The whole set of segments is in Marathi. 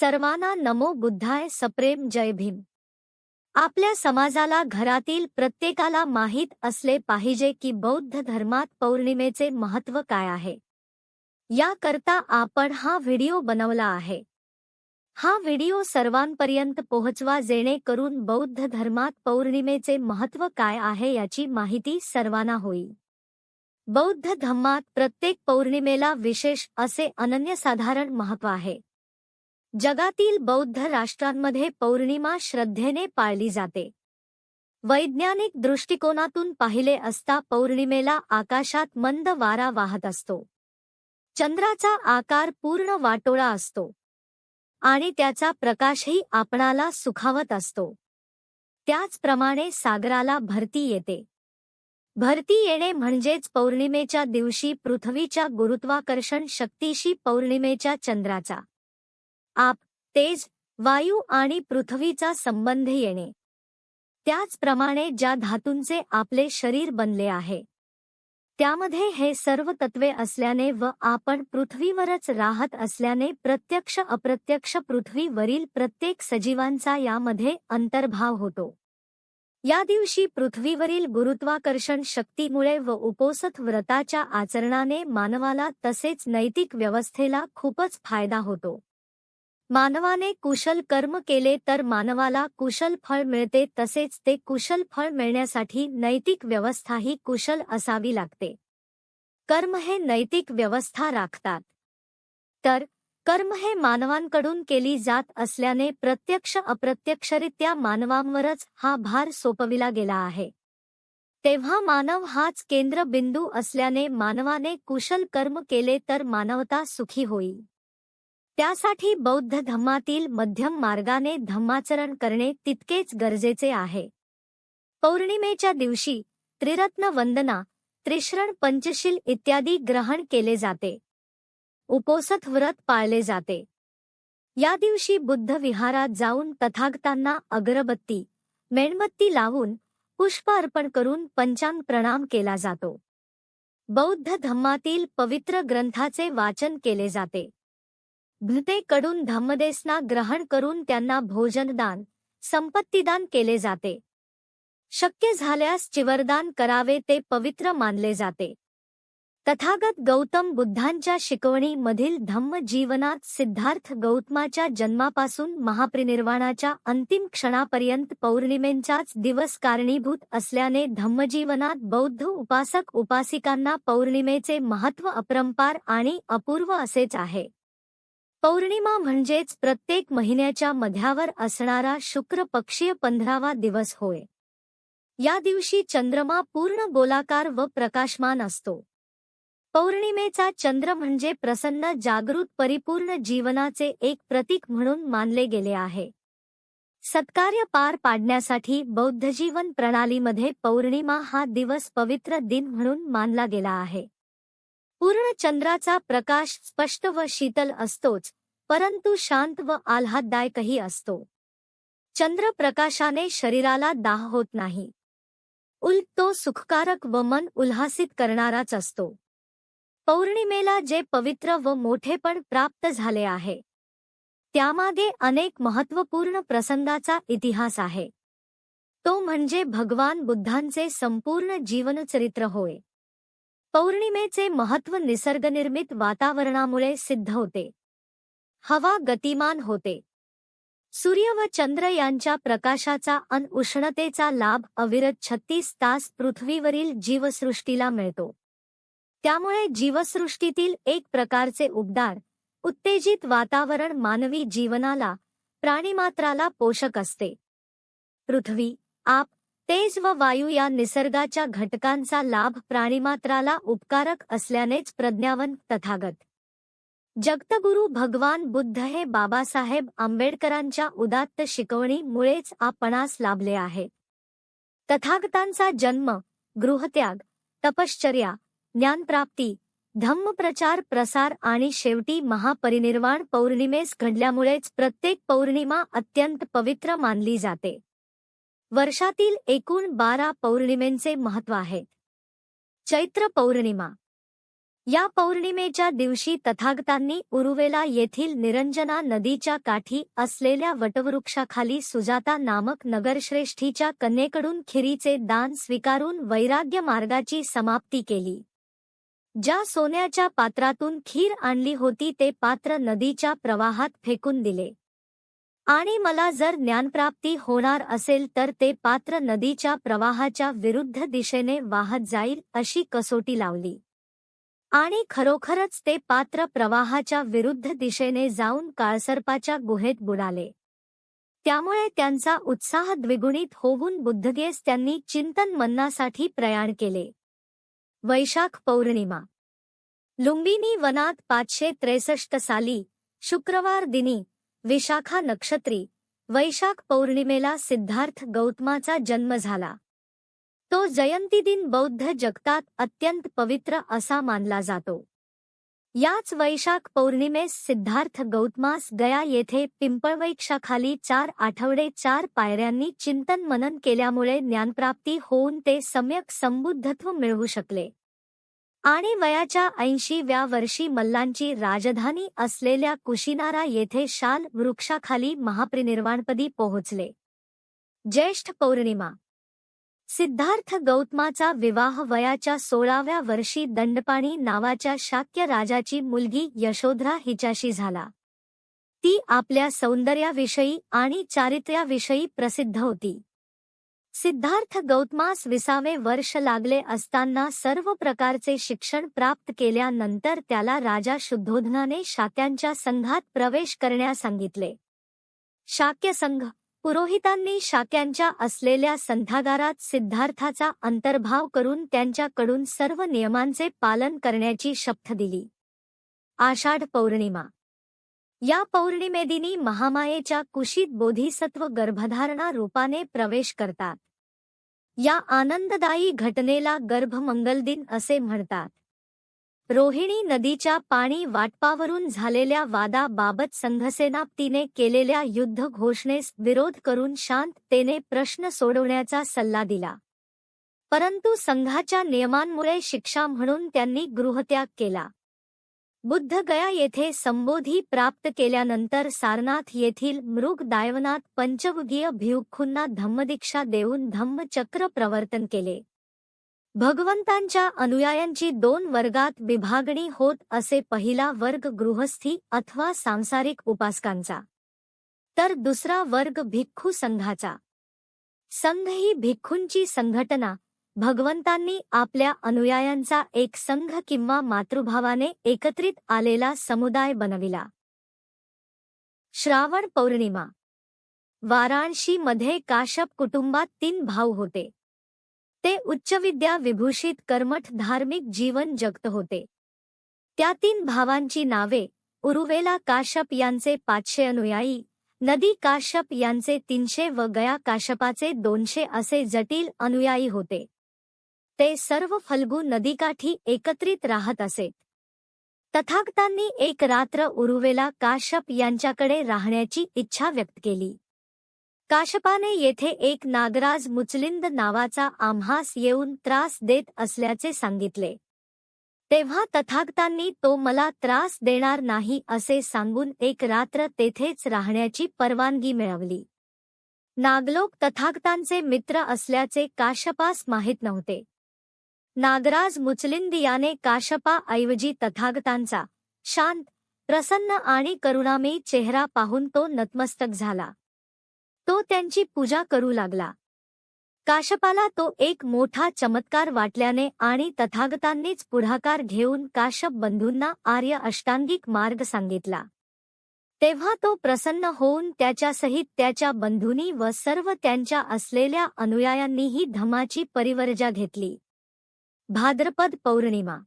सर्वांना नमो बुद्धाय सप्रेम जय भीम. आपल्या समाजाला घरातील प्रत्येकाला माहीत असले पाहिजे की बौद्ध धर्मात पौर्णिमेचे महत्त्व काय आहे. याकरता आपण हा व्हिडिओ बनवला आहे. हा व्हिडिओ सर्वांपर्यंत पोहोचवा जेणेकरून बौद्ध धर्मात पौर्णिमेचे महत्त्व काय आहे याची माहिती सर्वांना होईल. बौद्ध धम्मात प्रत्येक पौर्णिमेला विशेष असे अनन्यसाधारण महत्त्व आहे. जगातील बौद्ध राष्ट्रांमध्ये पौर्णिमा श्रद्धेने पाळली जाते. वैज्ञानिक दृष्टिकोनातून पाहिले असता पौर्णिमेला आकाशात मंद वारा वाहत असतो. चंद्राचा आकार पूर्ण वाटोळा असतो. आणि त्याचा प्रकाशही आपणाला सुखावत असतो. त्याचप्रमाणे सागराला भरती येते. भरती येणे म्हणजेच पौर्णिमेच्या दिवशी पृथ्वीच्या गुरुत्वाकर्षण शक्तीशी पौर्णिमेच्या चंद्राचा आप तेज वायू आणि पृथ्वीचा संबंध येणे. त्याचप्रमाणे ज्या धातूंचे आपले शरीर बनले आहे. त्यामध्ये हे सर्व तत्वे असल्याने व आपण पृथ्वीवरच राहत असल्याने प्रत्यक्ष अप्रत्यक्ष पृथ्वीवरील प्रत्येक सजीवांचा यामध्ये अंतर्भाव होतो. या दिवशी पृथ्वीवरील गुरुत्वाकर्षण शक्तीमुळे व उपोसत व्रताच्या आचरणाने मानवाला तसेच नैतिक व्यवस्थेला खूपच फायदा होतो. मानवाने कुशल कर्म केले तर मानवाला कुशल फळ मिळते तसेच ते कुशल फळ मिळण्यासाठी नैतिक व्यवस्थाही कुशल असावी लागते. कर्म हे नैतिक व्यवस्था राखतात. तर कर्म हे मानवांकडून केली जात असल्याने प्रत्यक्ष अप्रत्यक्षरित्या मानवांवरच हा भार सोपविला गेला आहे. तेव्हा मानव हाच केंद्रबिंदू असल्याने मानवाने कुशल कर्म केले तर मानवता सुखी होईल. त्यासाठी बौद्ध धम्मातील मध्यम मार्गाने धम्माचरण करणे तितकेच गरजेचे आहे. पौर्णिमेच्या दिवशी त्रिरत्न वंदना त्रिश्रण पंचशील इत्यादी ग्रहण केले जाते. उपोसथ व्रत पाळले जाते. या दिवशी बुद्ध विहारात जाऊन तथागतांना अगरबत्ती मेणबत्ती लावून पुष्प अर्पण करून पंचांग प्रणाम केला जातो. बौद्ध धम्मातील पवित्र ग्रंथाचे वाचन केले जाते. भृतेकडून धम्मदेसना ग्रहण करून त्यांना भोजनदान संपत्तीदान केले जाते. शक्य झाल्यास चिवरदान करावे ते पवित्र मानले जाते. तथागत गौतम बुद्धांच्या शिकवणीमधील धम्म जीवनात सिद्धार्थ गौतमाच्या जन्मापासून महाप्रिनिर्वाणाच्या अंतिम क्षणापर्यंत पौर्णिमेंचाच दिवस कारणीभूत असल्याने धम्मजीवनात बौद्ध उपासक उपासिकांना पौर्णिमेचे महत्त्व अपरंपार आणि अपूर्व असेच आहे. पौर्णिमा म्हणजेच प्रत्येक महिन्याच्या मध्यावर असणारा शुक्र पक्षीय पंधरावा दिवस होय. या दिवशी चंद्रमा पूर्ण गोलाकार व प्रकाशमान असतो. पौर्णिमेचा चंद्र म्हणजे प्रसन्न जागृत परिपूर्ण जीवनाचे एक प्रतीक म्हणून मानले गेले आहे. सत्कार्य पार पाडण्यासाठी बौद्धजीवन प्रणालीमध्ये पौर्णिमा हा दिवस पवित्र दिन म्हणून मानला गेला आहे. पूर्ण चंद्राचा प्रकाश स्पष्ट व शीतल असतोच परंतु शांत व आल्हाददायकही असतो. चंद्र प्रकाशाने शरीराला दाह होत नाही. उलट तो सुखकारक व मन उल्हासित करणाराच असतो. पौर्णिमेला जे पवित्र व मोठेपण प्राप्त झाले आहे. त्यामागे अनेक महत्त्वपूर्ण प्रसंगाचा इतिहास आहे. तो म्हणजे भगवान बुद्धांचे संपूर्ण जीवनचरित्र होय. पौर्णिमेचे महत्त्व निसर्गनिर्मित वातावरणामुळे सिद्ध होते. हवा गतिमान होते. सूर्य व चंद्र यांच्या प्रकाशाचा अन उष्णतेचा लाभ अविरत छत्तीस तास पृथ्वीवरील जीवसृष्टीला मिळतो. त्यामुळे जीवसृष्टीतील एक प्रकारचे उबदार उत्तेजित वातावरण मानवी जीवनाला प्राणीमात्राला पोषक असते. पृथ्वी आप तेज व वायू या निसर्गाच्या घटकांचा लाभ प्राणीमात्राला उपकारक असल्यानेच प्रज्ञावन तथागत. जगतगुरु भगवान बुद्ध हे बाबासाहेब आंबेडकरांच्या उदात्त शिकवणीमुळेच आपणास लाभले आहे. तथागतांचा जन्म गृहत्याग तपश्चर्या ज्ञानप्राप्ती धम्मप्रचार प्रसार आणि शेवटी महापरिनिर्वाण पौर्णिमेस घडल्यामुळेच प्रत्येक पौर्णिमा अत्यंत पवित्र मानली जाते. वर्षातील एकूण बारा पौर्णिमेंचे महत्त्व आहे. चैत्र पौर्णिमा. या पौर्णिमेच्या दिवशी तथागतांनी उरुवेला येथील निरंजना नदीच्या काठी असलेल्या वटवृक्षाखाली सुजाता नामक नगरश्रेष्ठीच्या कन्येकडून खिरीचे दान स्वीकारून वैराग्य मार्गाची समाप्ती केली. ज्या सोन्याच्या पात्रातून खीर आणली होती ते पात्र नदीच्या प्रवाहात फेकून दिले. आणि मला जर ज्ञानप्राप्ती होणार असेल तर ते पात्र नदीच्या प्रवाहाच्या विरुद्ध दिशेने वाहत जाईल अशी कसोटी लावली. आणि खरोखरच ते पात्र प्रवाहाच्या विरुद्ध दिशेने जाऊन काळसर्पाच्या गुहेत बुडाले. त्यामुळे त्यांचा उत्साह द्विगुणित होऊन बुद्धगेस त्यांनी चिंतन मन्नासाठी प्रयाण केले. वैशाख पौर्णिमा. लुंबिनी वनात पाचशे त्रेसष्ट साली शुक्रवार दिनी विशाखा नक्षत्री वैशाख पौर्णिमेला सिद्धार्थ गौतमाचा जन्म झाला. तो जयंतीदिन बौद्ध जगतात अत्यंत पवित्र असा मानला जातो. याच वैशाख पौर्णिमेस सिद्धार्थ गौतमास गया येथे पिंपळवैक्षाखाली चार आठवडे चार पायऱ्यांनी चिंतन मनन केल्यामुळे ज्ञानप्राप्ती होऊन ते सम्यक संबुद्धत्व मिळवू शकले. आणि वयाच्या ऐंशीव्या वर्षी मल्लांची राजधानी असलेल्या कुशिनारा येथे शाल वृक्षाखाली महाप्रिनिर्वाणपदी पोहोचले. ज्येष्ठ पौर्णिमा. सिद्धार्थ गौतमाचा विवाह वयाच्या सोळाव्या वर्षी दंडपाणी नावाच्या शाक्य राजाची मुलगी यशोधरा हिच्याशी झाला. ती आपल्या सौंदर्याविषयी आणि चारित्र्याविषयी प्रसिद्ध होती. सिद्धार्थ गौतमास विसावे वर्ष लागले असताना सर्व प्रकारचे शिक्षण प्राप्त केल्यानंतर त्याला राजा शुद्धोधनाने शाक्यांच्या संघात प्रवेश करण्यास सांगितले. शाक्य संघ पुरोहितांनी शाक्यांच्या असलेल्या संथागारात सिद्धार्थाचा अंतर्भाव करून त्यांच्याकडून सर्व नियमांचे पालन करण्याची शपथ दिली. आषाढ पौर्णिमा या पौर्णिमेदिनी महामायेच्या कुशीत बोधिसत्व गर्भधारणा रूपाने प्रवेश करतात. या आनंददायी घटनेला गर्भमंगलदिन असे म्हणतात. रोहिणी नदीच्या पाणी वाटपावरून झालेल्या वादाबाबत संघसेनापतीने केलेल्या युद्ध घोषणेस विरोध करून शांततेने प्रश्न सोडवण्याचा सल्ला दिला. परंतु संघाच्या नियमांमुळे शिक्षा म्हणून त्यांनी गृहत्याग केला. बुद्ध गया येथे संबोधी प्राप्त केल्यानंतर सारनाथ येथील मृग दायवनात पंचवगीय भिवखुंना धम्मदीक्षा देऊन धम्मचक्र प्रवर्तन केले. भगवंतांच्या अनुयायांची दोन वर्गात विभागणी होत असे पहिला वर्ग गृहस्थी अथवा सांसारिक उपासकांचा. तर दुसरा वर्ग भिक्खू संघाचा. संघ ही भिक्खूंची संघटना भगवंतांनी आपल्या अनुयायांचा एक संघ किंवा मातृभावाने एकत्रित आलेला समुदाय बनविला. श्रावण पौर्णिमा. वाराणशीमध्ये काश्यप कुटुंबात तीन भाऊ होते. ते उच्चविद्या विभूषित कर्मठ धार्मिक जीवन जगत होते. त्या तीन भावांची नावे उरुवेला काश्यप यांचे पाचशे अनुयायी नदी काश्यप यांचे तीनशे व गया काश्यपाचे दोनशे असे जटिल अनुयायी होते. ते सर्व फल्गू नदीकाठी एकत्रित राहत असे. तथागतांनी एक रात्र उरुवेला काश्यप यांच्याकडे राहण्याची इच्छा व्यक्त केली. काशपाने येथे एक नागराज मुचलिंद नावाचा आम्हास येऊन त्रास देत असल्याचे सांगितले. तेव्हा तथागतांनी तो मला त्रास देणार नाही असे सांगून एक रात्र तेथेच राहण्याची परवानगी मिळवली. नागलोक तथागतांचे मित्र असल्याचे काशपास माहीत नव्हते. नागराज मुचलिंद याने काशपाऐवजी तथागतांचा शांत प्रसन्न आणि करुणामी चेहरा पाहून तो नतमस्तक झाला. तो त्यांची पूजा करू लागला. काशपाला तो एक मोठा चमत्कार वाटल्याने आणि तथागतांनीच पुढाकार घेऊन काशप बंधूंना आर्य अष्टांगिक मार्ग सांगितला. तेव्हा तो प्रसन्न होऊन त्याच्यासहित त्याच्या बंधूंनी व सर्व त्यांच्या असलेल्या अनुयायांनीही धमाची परिवर्जा घेतली. भाद्रपद पौर्णिमा.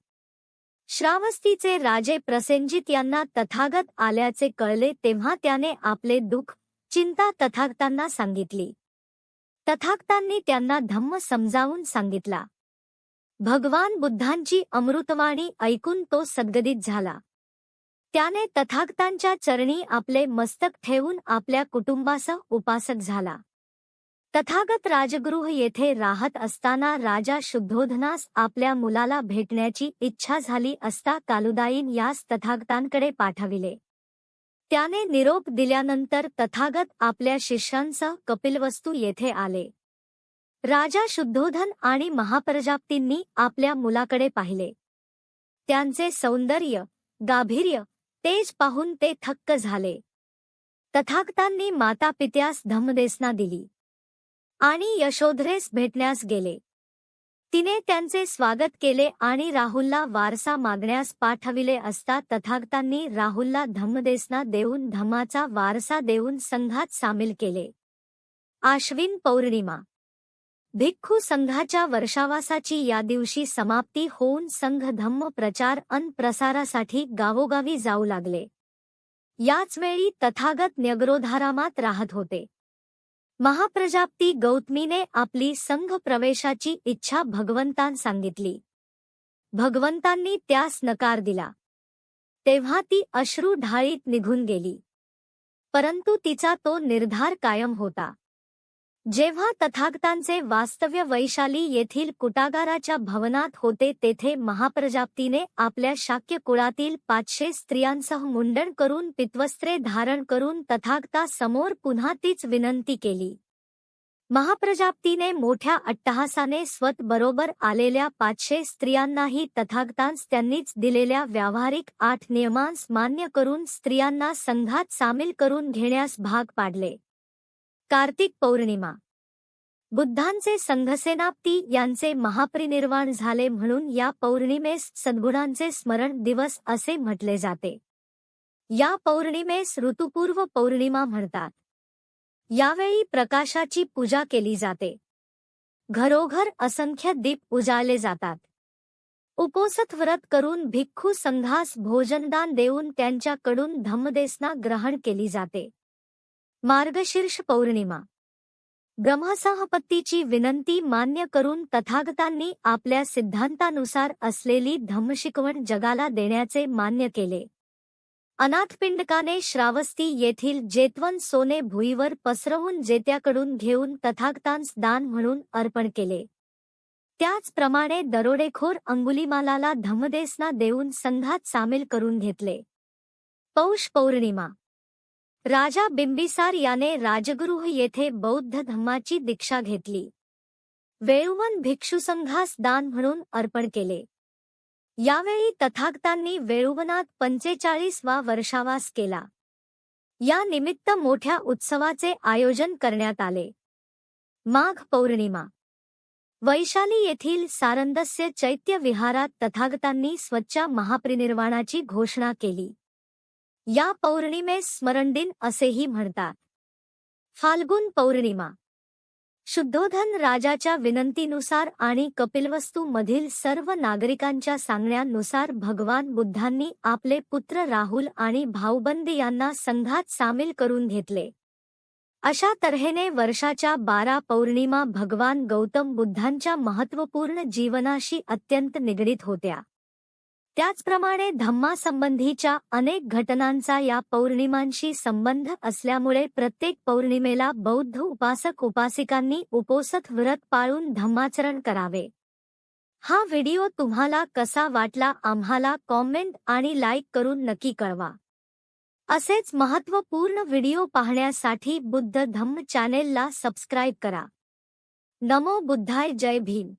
श्रावस्तीचे राजे प्रसेंजित यांना तथागत आल्याचे कळले तेव्हा त्याने आपले दुःख चिंता तथागतांना सांगितली. तथागतांनी त्यांना धम्म समजावून सांगितला. भगवान बुद्धांची अमृतवाणी ऐकून तो सद्गदित झाला. त्याने तथागतांच्या चरणी आपले मस्तक ठेवून आपल्या कुटुंबासह उपासक झाला. तथागत राजगृह येथे राहत असताना राजा शुद्धोधनास आपल्या मुलाला भेटण्याची इच्छा झाली असता कालुदाईन यास तथागतांकडे पाठविले. त्याने निरोप दिल्यानंतर तथागत आपल्या शिष्यांसह कपिलवस्तू येथे आले. राजा शुद्धोधन आणि महाप्रजाप्तींनी आपल्या मुलाकडे पाहिले. त्यांचे सौंदर्य गाभीर्य तेज पाहून ते थक्क झाले. तथागतांनी मातापित्यास धमदेसना धम्मदेसना दिली. आणि यशोधरेस भेटण्यास गेले. तिने त्यांचे स्वागत केले आणि राहुलला वारसा मागण्यास पाठविले असता तथागतांनी राहुलला धम्मदेसना देऊन धम्माचा वारसा देऊन संघात सामील केले. आश्विन पौर्णिमा. भिक्खू संघाच्या वर्षावासाची या दिवशी समाप्ती होऊन संघ धम्म प्रचार अन प्रसारासाठी गावोगावी जाऊ लागले. याचवेळी तथागत न्यग्रोधारामात राहत होते. महाप्रजाप्ती गौतमीने आपली संघ प्रवेशाची इच्छा भगवंतां सांगितली. भगवंतांनी त्यास नकार दिला. तेव्हा ती अश्रू ढाळीत निघून गेली. परंतु तिचा तो निर्धार कायम होता. जेव्हा तथागतांचे वास्तव्य वैशाली येथील कुटागाराच्या भवनात होते तेथे महाप्रजाप्तीने आपल्या शाक्य कुळातील पाचशे स्त्रियांसह मुंडण करून पित्वस्त्रे धारण करून तथागता समोर पुन्हा तीच विनंती केली. महाप्रजाप्तीने मोठ्या अट्टहासाने स्वत बरोबर आलेल्या पाचशे स्त्रियांनाही तथागतांस त्यांनीच दिलेल्या व्यावहारिक आठ नियमांस मान्य करून स्त्रियांना संघात सामील करून घेण्यास भाग पाडले. कार्तिक पौर्णिमा. बुद्धांचे संघसेनाप्ती यांचे महापरिनिर्वाण झाले म्हणून या पौर्णिमेस सद्गुणांचे स्मरण दिवस असे म्हटले जाते. या पौर्णिमेस ऋतुपूर्व पौर्णिमा म्हणतात. यावेळी प्रकाशाची पूजा केली जाते. घरोघर असंख्य दीप उजाळले जातात. उपोसत व्रत करून भिक्खू संघास भोजनदान देऊन त्यांच्याकडून धम्मदेसना ग्रहण केली जाते. मार्गशीर्ष पौर्णिमा. ब्रह्मसहपत्तीची विनंती मान्य करून तथागतांनी आपल्या सिद्धांतानुसार असलेली धम्मशिकवण जगाला देण्याचे मान्य केले. अनाथपिंडकाने श्रावस्ती येथील जेतवन सोने भुईवर पसरवून जेत्याकडून घेऊन तथागतांस दान म्हणून अर्पण केले. त्याचप्रमाणे दरोडेखोर अंगुलीमालाला धम्मदेसना देऊन संघात सामील करून घेतले. पौष पौर्णिमा. राजा बिंबिसार याने राजगृह येथे बौद्ध धम्माची दीक्षा घेतली. वेळुवन भिक्षुसंघास दान म्हणून अर्पण केले. यावेळी तथागतांनी वेळुवनात पंचेचाळीसवा वर्षावास केला. या निमित्त मोठ्या उत्सवाचे आयोजन करण्यात आले. माघ पौर्णिमा. वैशाली येथील सारंदस्य चैत्य विहारात तथागतांनी स्वच्छ महापरिनिर्वाणाची घोषणा केली. या पौर्णिमेस स्मरणदिन असेही म्हणतात. फाल्गुन पौर्णिमा. शुद्धोधन राजाच्या विनंतीनुसार आणि कपिलवस्तूमधील सर्व नागरिकांच्या सांगण्यानुसार भगवान बुद्धांनी आपले पुत्र राहुल आणि भाऊबंद यांना संघात सामील करून घेतले. अशा तऱ्हेने वर्षाच्या बारा पौर्णिमा भगवान गौतम बुद्धांच्या महत्त्वपूर्ण जीवनाशी अत्यंत निगडीत होत्या. त्याचप्रमाणे धम्मासंबंधीच्या अनेक घटनांचा या पौर्णिमांशी संबंध असल्यामुळे प्रत्येक पौर्णिमेला बौद्ध उपासक उपासिकांनी उपोसत व्रत पाळून धम्माचरण करावे. हा व्हिडिओ तुम्हाला कसा वाटला आम्हाला कॉमेंट आणि लाईक करून नक्की कळवा. असेच महत्त्वपूर्ण व्हिडिओ पाहण्यासाठी बुद्ध धम्म चॅनेलला सबस्क्राईब करा. नमो बुद्धाय जय भीम.